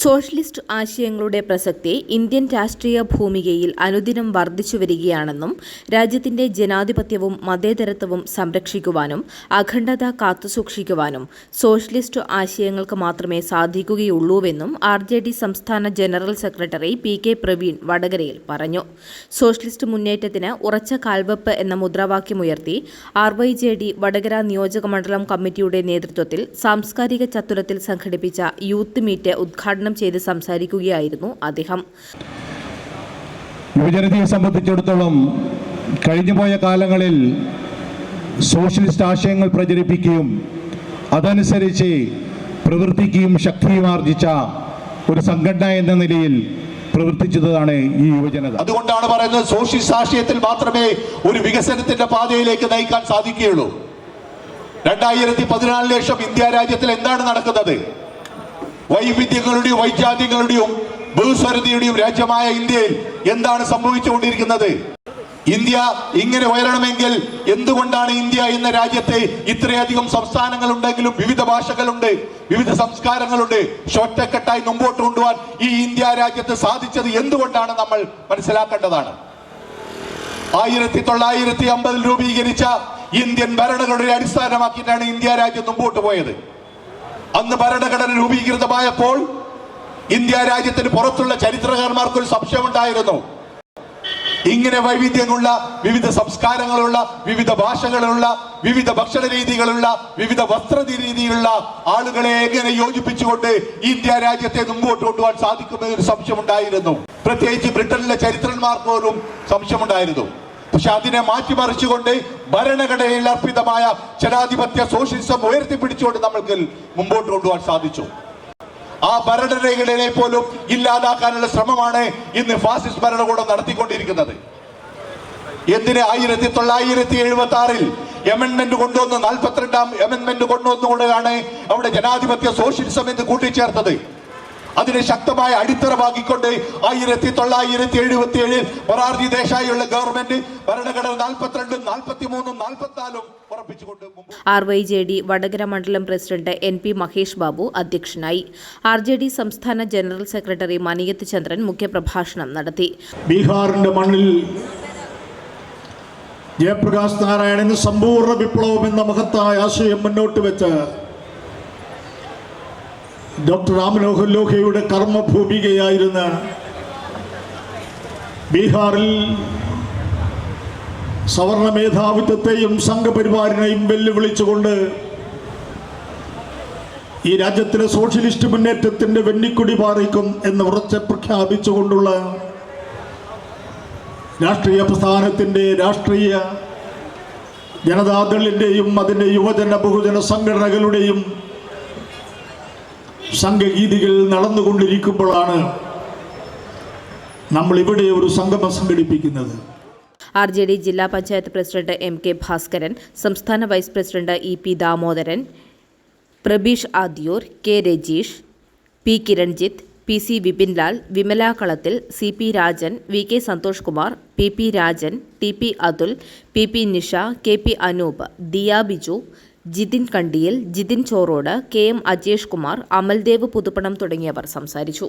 socialist ആശയങ്ങളുടെ പ്രസക്തി Indian രാഷ്ട്രീയ ഭൂമികയിൽ അനുദിനം വർദ്ധിച്ചു വരികയാണെന്നും രാജ്യത്തിന്റെ ജനാധിപത്യവും മതേതരത്വവും സംരക്ഷിക്കുവാനും അഖണ്ഡത കാത്തുസൂക്ഷിക്കുവാനും സോഷ്യലിസ്റ്റ് ആശയങ്ങൾക്ക് മാത്രമേ സാധിക്കുകയുള്ളൂവെന്നും ആർ ജെ ഡി സംസ്ഥാന general secretary P K Praveen വടകരയിൽ പറഞ്ഞു. സോഷ്യലിസ്റ്റ് മുന്നേറ്റത്തിന് ഉറച്ച കാൽവെപ്പ് എന്ന മുദ്രാവാക്യമുയർത്തി R Y J D Vadakara നിയോജക മണ്ഡലം കമ്മിറ്റിയുടെ നേതൃത്വത്തിൽ സാംസ്കാരിക ചത്തുരത്തിൽ സംഘടിപ്പിച്ച യൂത്ത് മീറ്റ് ഉദ്ഘാടനം ചെയ്ത് സംസാരിക്കുകയായിരുന്നു അദ്ദേഹം. യുവജനതയെ സംബന്ധിച്ചിടത്തോളം കഴിഞ്ഞുപോയ കാലങ്ങളിൽ സോഷ്യലിസ്റ്റ് ആശയങ്ങൾ പ്രചരിപ്പിക്കുകയും അതനുസരിച്ച് പ്രവർത്തിക്കുകയും ശക്തിയും ആർജിച്ച ഒരു സംഘടന എന്ന നിലയിൽ പ്രവർത്തിച്ചതാണ് ഈ യുവജനത. അതുകൊണ്ടാണ് പറയുന്നത് സോഷ്യലിസ്റ്റ് ആശയത്തിൽ മാത്രമേ ഒരു വികസനത്തിന്റെ പാതയിലേക്ക് നയിക്കാൻ സാധിക്കുകയുള്ളൂ. രണ്ടായിരത്തി പതിനാലിന് ശേഷം ഇന്ത്യ രാജ്യത്തിൽ എന്താണ് നടക്കുന്നത്? വൈവിധ്യങ്ങളുടെയും വൈജാത്യങ്ങളുടെയും ബഹുസ്വരതയുടെയും രാജ്യമായ ഇന്ത്യയിൽ എന്താണ് സംഭവിച്ചുകൊണ്ടിരിക്കുന്നത്? ഇന്ത്യ ഇങ്ങനെ ഉയരണമെങ്കിൽ എന്തുകൊണ്ടാണ് ഇന്ത്യ എന്ന രാജ്യത്തെ ഇത്രയധികം സംസ്ഥാനങ്ങൾ ഉണ്ടെങ്കിലും വിവിധ ഭാഷകളുണ്ട് വിവിധ സംസ്കാരങ്ങളുണ്ട്? ഷോറ്റക്കെട്ടായി മുമ്പോട്ട് കൊണ്ടുപോകാൻ ഈ ഇന്ത്യ രാജ്യത്ത് സാധിച്ചത് എന്തുകൊണ്ടാണ് നമ്മൾ മനസ്സിലാക്കേണ്ടതാണ്? ആയിരത്തി തൊള്ളായിരത്തി അമ്പതിൽ രൂപീകരിച്ച ഇന്ത്യൻ ഭരണഘടനയെ അടിസ്ഥാനമാക്കിയിട്ടാണ് ഇന്ത്യ രാജ്യം മുമ്പോട്ട് പോയത്. അന്ന് ഭരണഘടന രൂപീകൃതമായപ്പോൾ ഇന്ത്യ രാജ്യത്തിന് പുറത്തുള്ള ചരിത്രകാരന്മാർക്ക് ഒരു സംശയമുണ്ടായിരുന്നു. ഇങ്ങനെ വൈവിധ്യമുള്ള വിവിധ സംസ്കാരങ്ങളുള്ള വിവിധ ഭാഷകളുള്ള വിവിധ ഭക്ഷണ രീതികളുള്ള വിവിധ വസ്ത്ര രീതിയിലുള്ള ആളുകളെ എങ്ങനെ യോജിപ്പിച്ചുകൊണ്ട് ഇന്ത്യ രാജ്യത്തെ മുമ്പോട്ട് കൊണ്ടുപോകാൻ സാധിക്കുമെന്നൊരു സംശയമുണ്ടായിരുന്നു. പ്രത്യേകിച്ച് ബ്രിട്ടനിലെ ചരിത്രന്മാർക്ക് പോലും സംശയമുണ്ടായിരുന്നു. പക്ഷെ അതിനെ മാറ്റിമറിച്ചുകൊണ്ട് ഭരണഘടനയിൽ അർപ്പിതമായ ജനാധിപത്യ സോഷ്യലിസം ഉയർത്തിപ്പിടിച്ചുകൊണ്ട് നമ്മൾക്ക് മുമ്പോട്ട് കൊണ്ടുപോകാൻ സാധിച്ചു. ആ ഭരണരേഖകളെ പോലും ഇല്ലാതാക്കാനുള്ള ശ്രമമാണ് ഇന്ന് ഫാസിസ്റ്റ് ഭരണകൂടം നടത്തിക്കൊണ്ടിരിക്കുന്നത്. എന്തിന് ആയിരത്തി തൊള്ളായിരത്തി എഴുപത്തി ആറിൽ എമൻമെന്റ് കൊണ്ടുവന്ന് നാൽപ്പത്തിരണ്ടാം എമൻമെന്റ് കൊണ്ടുവന്നുകൊണ്ടാണ് അവിടെ ജനാധിപത്യ സോഷ്യലിസം എന്ന് കൂട്ടിച്ചേർത്തത്? അതിന് ശക്തമായ അടിത്തറ പാകിക്കൊണ്ട് ആയിരത്തി തൊള്ളായിരത്തി എഴുപത്തി ഏഴിൽ മൊറാർജി ദേശായിയുള്ള ഗവൺമെന്റ് ഭരണഘടന നാൽപ്പത്തിരണ്ടും നാൽപ്പത്തി മൂന്നും നാൽപ്പത്തിനാലും ഉറപ്പിച്ചുകൊണ്ട് R Y J D Vadakara മണ്ഡലം president N P Mahesh Babu അധ്യക്ഷനായി. ആർ ജെ ഡി സംസ്ഥാന ജനറൽ സെക്രട്ടറി മനിയത്ത് ചന്ദ്രൻ മുഖ്യപ്രഭാഷണം നടത്തി. ബീഹാറിന്റെ മണ്ണിൽ ജയപ്രകാശ് നാരായണന് സമ്പൂർണ വിപ്ലവം എന്ന മഹത്തായ ആശയം മുന്നോട്ട് വെച്ച് ഡോക്ടർ രാംമനോഹർ ലോഹയുടെ കർമ്മഭൂമികയായിരുന്ന ബീഹാറിൽ സവർണ മേധാവിത്വത്തെയും സംഘപരിവാറിനെയും വെല്ലുവിളിച്ചുകൊണ്ട് ഈ രാജ്യത്തിലെ സോഷ്യലിസ്റ്റ് മുന്നേറ്റത്തിന്റെ വെന്നിക്കുടി പാറിക്കും എന്ന് ഉറച്ച പ്രഖ്യാപിച്ചുകൊണ്ടുള്ള രാഷ്ട്രീയ പ്രസ്ഥാനത്തിന്റെ രാഷ്ട്രീയ ജനതാദളിന്റെയും അതിന്റെ യുവജന ബഹുജന സംഘടനകളുടെയും സംഘഗീതികൾ നടന്നുകൊണ്ടിരിക്കുമ്പോഴാണ് നമ്മൾ ഇവിടെ ഒരു സംഗമം സംഘടിപ്പിക്കുന്നത്. ആർ ജെ ഡി ജില്ലാ panchayat president M K Bhaskaran സംസ്ഥാന vice president E P Damodaran Prabeesh Aadyur K Rajeesh P Kiranjith P C Vipinlal Vimala Kalathil C P Rajan V K Santhosh Kumar P P Rajan T P Athul P P Nisha K P Anoop Diya Biju Jithin Kandiyil Jithin Chorode K M Ajesh Kumar Amaldev Puthuppanam തുടങ്ങിയവർ സംസാരിച്ചു.